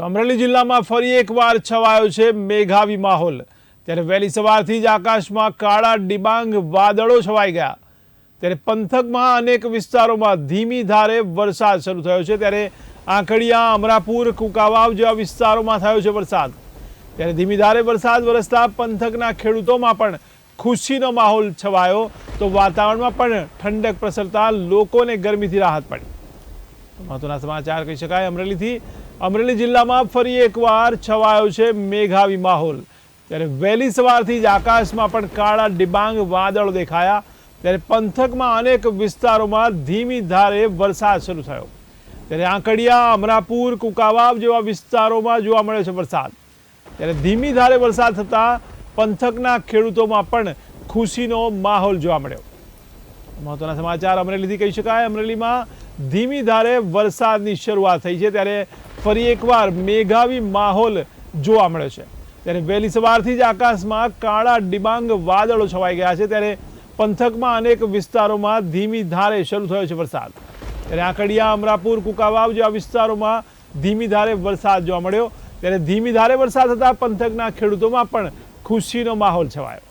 તો અમરેલી જિલ્લામાં ફરી એકવાર છવાયો છે મેઘાવી માહોલ. ત્યારે વહેલી સવારથી જ આકાશમાં કાળા ડિબાંગ વાદળો છવાઈ ગયા. ત્યારે પંથકમાં અનેક વિસ્તારોમાં ધીમી ધારે વરસાદ શરૂ થયો છે. ત્યારે આંકડિયા અમરાપુર, કુકાવાવ જેવા વિસ્તારોમાં થયો છે વરસાદ. ત્યારે ધીમી ધારે વરસાદ વરસતા પંથકના ખેડૂતોમાં પણ ખુશીનો માહોલ છવાયો. તો વાતાવરણમાં પણ ઠંડક પ્રસરતા લોકોને ગરમીથી રાહત પડી. મહત્વના સમાચાર કહી શકાય. અમરેલીથી અમરેલી જિલ્લામાં ફરી એકવાર છવાયો છે મેઘાવી માહોલ. ત્યારે વહેલી સવારથી જ આકાશમાં પણ કાળા ડિબાંગ વાદળો દેખાયા. ત્યારે પંથકમાં અનેક વિસ્તારોમાં ધીમી ધારે વરસાદ શરૂ થયો. ત્યારે આંકડિયા, અમરાપુર, કુકાવાવ જેવા વિસ્તારોમાં જોવા મળ્યો છે વરસાદ. ત્યારે ધીમી ધારે વરસાદ થતાં પંથકના ખેડૂતોમાં પણ ખુશીનો માહોલ જોવા મળ્યો. મહત્વના સમાચાર અમરેલીથી કહી શકાય. અમરેલીમાં ધીમી ધારે વરસાદની શરૂઆત થઈ છે. ત્યારે ફરી એકવાર મેઘાવી માહોલ જોવા મળે છે. ત્યારે વહેલી સવારથી જ આકાશમાં કાળા ડિબાંગ વાદળો છવાઈ ગયા છે. ત્યારે પંથકમાં અનેક વિસ્તારોમાં ધીમી ધારે શરૂ થયો છે વરસાદ. ત્યારે આંકડિયા, અમરાપુર, કુકાવાવ જેવા વિસ્તારોમાં ધીમી ધારે વરસાદ જોવા મળ્યો. ત્યારે ધીમી ધારે વરસાદ થતાં પંથકના ખેડૂતોમાં પણ ખુશીનો માહોલ છવાયો.